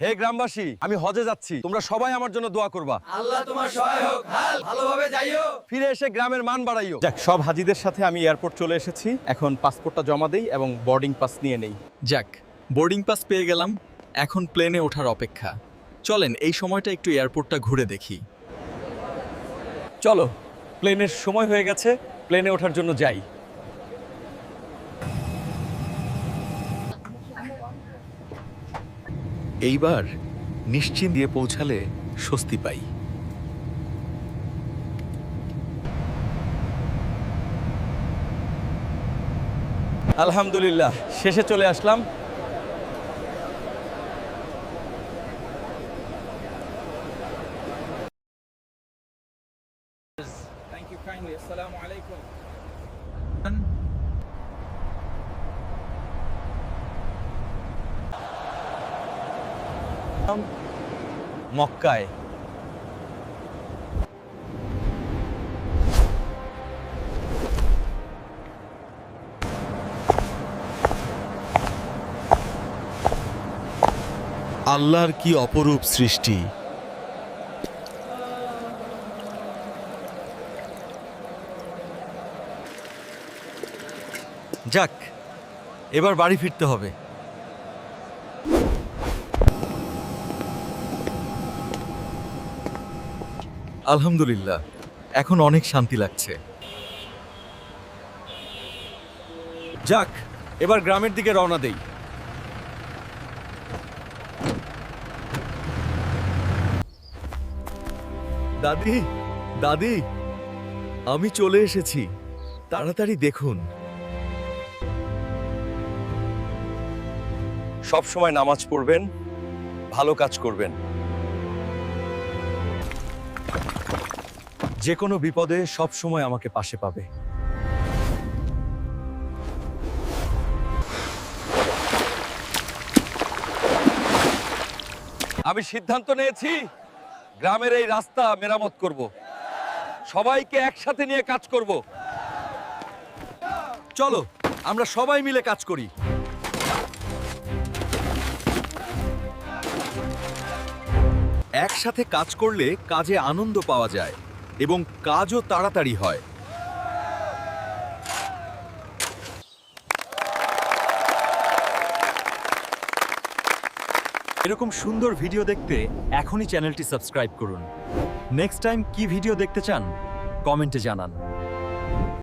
হে গ্রামবাসী আমি হজে যাচ্ছি। তোমরা সবাই আমার জন্য দোয়া করবা। আল্লাহ তোমার সহায় হোক। হাল ভালোভাবে যাইও। ফিরে এসে গ্রামের মান বাড়াইও। যাক সব হাজিদের সাথে আমি এয়ারপোর্ট চলে এসেছি। এখন পাসপোর্টটা জমা দেই এবং বোর্ডিং পাস নিয়ে নেই। যাক বোর্ডিং পাস পেয়ে গেলাম। এখন প্লেনে ওঠার অপেক্ষা। চলেন এই সময়টা একটু এয়ারপোর্টটা ঘুরে দেখি। চলো প্লেনের সময় হয়ে গেছে। প্লেনে ওঠার জন্য যাই। এইবার নিশ্চিন্ত দিয়ে পৌঁছালে স্বস্তি পাই আলহামদুলিল্লাহ শেষে চলে আসলাম Thank you kindly. Assalamu alaikum. মক্কায়। আল্লাহর কি অপরূপ সৃষ্টি? যাক এবার বাড়ি ফিরতে হবে। আলহামদুলিল্লাহ এখন অনেক শান্তি লাগছে। যাক এবার গ্রামের দিকে রওনা দেই। দাদি দাদি আমি চলে এসেছি। তাড়াতাড়ি দেখুন। সব সময় নামাজ পড়বেন ভালো কাজ করবেন। যে কোনো বিপদে সব সময় আমাকে পাশে পাবে। আমি সিদ্ধান্ত নিয়েছি, গ্রামের এই রাস্তা মেরামত করব। সবাইকে একসাথে নিয়ে কাজ করব। চলো, আমরা সবাই মিলে কাজ করি। একসাথে কাজ করলে কাজে আনন্দ পাওয়া যায়। এবং কাজও তাড়াতাড়ি হয়। এরকম সুন্দর ভিডিও দেখতে এখনই চ্যানেলটি সাবস্ক্রাইব করুন। নেক্সট টাইম কি ভিডিও দেখতে চান, কমেন্টে জানান।